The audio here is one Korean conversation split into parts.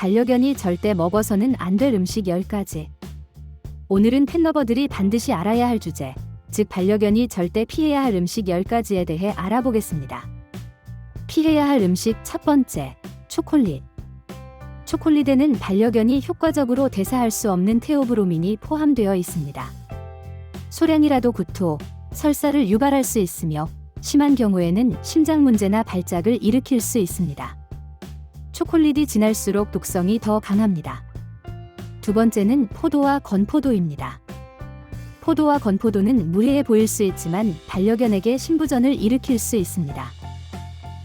반려견이 절대 먹어서는 안 될 음식 10가지. 오늘은 펫러버들이 반드시 알아야 할 주제, 즉 반려견이 절대 피해야 할 음식 10가지에 대해 알아보겠습니다. 피해야 할 음식 첫 번째, 초콜릿. 초콜릿에는 반려견이 효과적으로 대사할 수 없는 테오브로민이 포함되어 있습니다. 소량이라도 구토, 설사를 유발할 수 있으며 심한 경우에는 심장 문제나 발작을 일으킬 수 있습니다. 초콜릿이 진할수록 독성이 더 강합니다. 두 번째는 포도와 건포도입니다. 포도와 건포도는 무해해 보일 수 있지만 반려견에게 신부전을 일으킬 수 있습니다.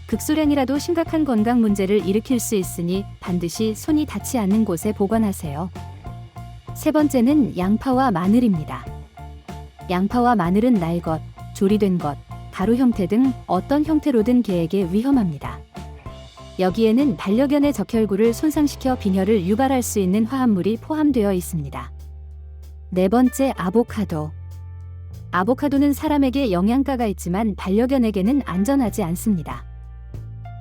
극소량이라도 심각한 건강 문제를 일으킬 수 있으니 반드시 손이 닿지 않는 곳에 보관하세요. 세 번째는 양파와 마늘입니다. 양파와 마늘은 날 것, 조리된 것, 가루 형태 등 어떤 형태로든 개에게 위험합니다. 여기에는 반려견의 적혈구를 손상시켜 빈혈을 유발할 수 있는 화합물이 포함되어 있습니다. 네 번째 아보카도. 아보카도는 사람에게 영양가가 있지만 반려견에게는 안전하지 않습니다.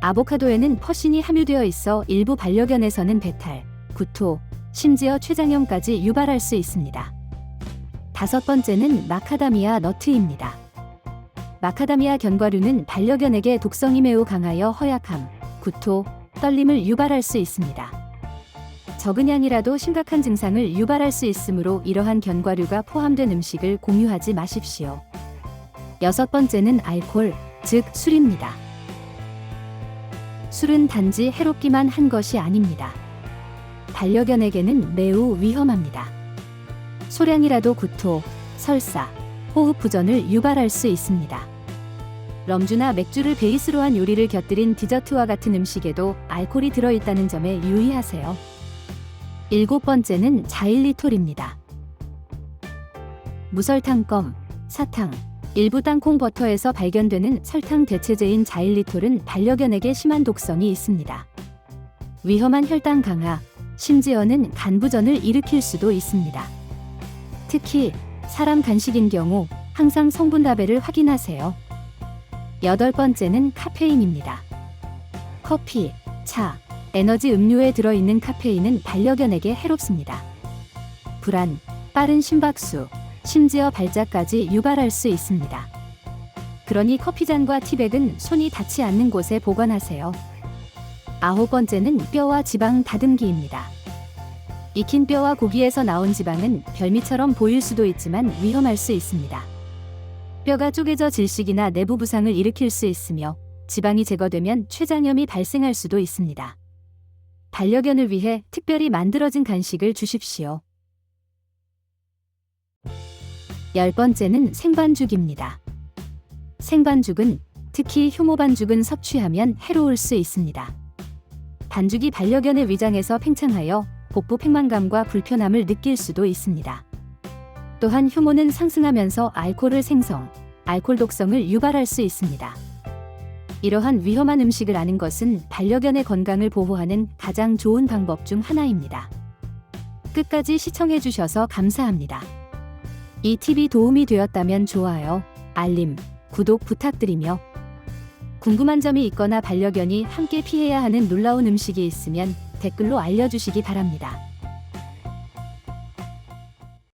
아보카도에는 퍼신이 함유되어 있어 일부 반려견에서는 배탈, 구토, 심지어 췌장염까지 유발할 수 있습니다. 다섯 번째는 마카다미아 너트입니다. 마카다미아 견과류는 반려견에게 독성이 매우 강하여 허약함, 구토, 떨림을 유발할 수 있습니다. 적은 양이라도 심각한 증상을 유발할 수 있으므로 이러한 견과류가 포함된 음식을 공유하지 마십시오. 여섯 번째는 알코올, 즉 술입니다. 술은 단지 해롭기만 한 것이 아닙니다. 반려견에게는 매우 위험합니다. 소량이라도 구토, 설사, 호흡 부전을 유발할 수 있습니다. 럼주나 맥주를 베이스로 한 요리를 곁들인 디저트와 같은 음식에도 알코올이 들어있다는 점에 유의하세요. 일곱 번째는 자일리톨입니다. 무설탕껌, 사탕, 일부 땅콩 버터에서 발견되는 설탕 대체제인 자일리톨은 반려견에게 심한 독성이 있습니다. 위험한 혈당 강화, 심지어는 간부전을 일으킬 수도 있습니다. 특히 사람 간식인 경우 항상 성분 라벨을 확인하세요. 여덟 번째는 카페인입니다. 커피, 차, 에너지 음료에 들어있는 카페인은 반려견에게 해롭습니다. 불안, 빠른 심박수, 심지어 발작까지 유발할 수 있습니다. 그러니 커피잔과 티백은 손이 닿지 않는 곳에 보관하세요. 아홉 번째는 뼈와 지방 다듬기입니다. 익힌 뼈와 고기에서 나온 지방은 별미처럼 보일 수도 있지만 위험할 수 있습니다. 뼈가 쪼개져 질식이나 내부 부상을 일으킬 수 있으며 지방이 제거되면 췌장염이 발생할 수도 있습니다. 반려견을 위해 특별히 만들어진 간식을 주십시오. 열 번째는 생반죽입니다. 생반죽은 특히 효모반죽은 섭취하면 해로울 수 있습니다. 반죽이 반려견의 위장에서 팽창하여 복부 팽만감과 불편함을 느낄 수도 있습니다. 또한 효모는 상승하면서 알코올을 생성, 알코올 독성을 유발할 수 있습니다. 이러한 위험한 음식을 아는 것은 반려견의 건강을 보호하는 가장 좋은 방법 중 하나입니다. 끝까지 시청해 주셔서 감사합니다. 이 팁이 도움이 되었다면 좋아요, 알림, 구독 부탁드리며 궁금한 점이 있거나 반려견이 함께 피해야 하는 놀라운 음식이 있으면 댓글로 알려주시기 바랍니다.